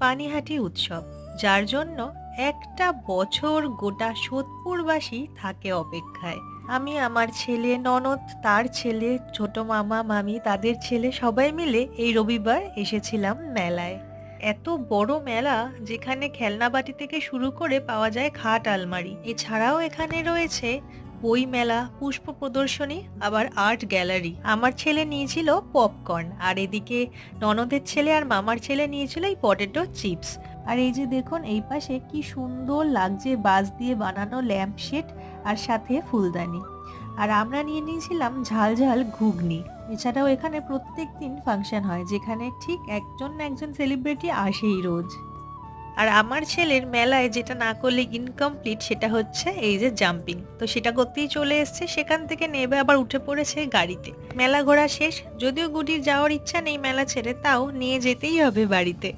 পানিহাটি উৎসব, যার জন্য একটা বছর গোটা সোদপুরবাসী থাকে অপেক্ষায়। আমি আমার ছেলে ননদ, তার ছেলে, ছোট মামা, মামি, তাদের ছেলে সবাই মিলে এই রবিবার এসেছিলাম মেলায়। এত বড় মেলা যেখানে খেলনাবাটি থেকে শুরু করে পাওয়া যায় খাট আলমারি। এছাড়াও এখানে রয়েছে বই মেলা, পুষ্প প্রদর্শনী, আবার আর্ট গ্যালারি আমার ছেলে নিয়েছিল পপকর্ন আর এদিকে ননদের ছেলে আর মামার ছেলে নিয়েছিল এই পটেটো চিপস আর এই যে দেখুন, এই পাশে কি সুন্দর লাগছে বাঁশ দিয়ে বানানো ল্যাম্প শেড আর সাথে ফুলদানি। আর আমরা নিয়ে নিয়েছিলাম ঝাল ঝাল ঘুগনি। এছাড়াও এখানে প্রত্যেক দিন ফাংশন হয়, যেখানে ঠিক একজন না একজন সেলিব্রিটি আসেই রোজ। আর আমার ছেলের মেলায় যেটা না করলে ইনকমপ্লিট সেটা হচ্ছে এই যে জাম্পিং তো সেটা করতেই চলে এসছে, সেখান থেকে নেবে আবার উঠে পড়েছে গাড়িতে। মেলা ঘোরা শেষ, যদিও গুটির যাওয়ার ইচ্ছা নেই মেলা ছেড়ে, তাও নিয়ে যেতেই হবে বাড়িতে।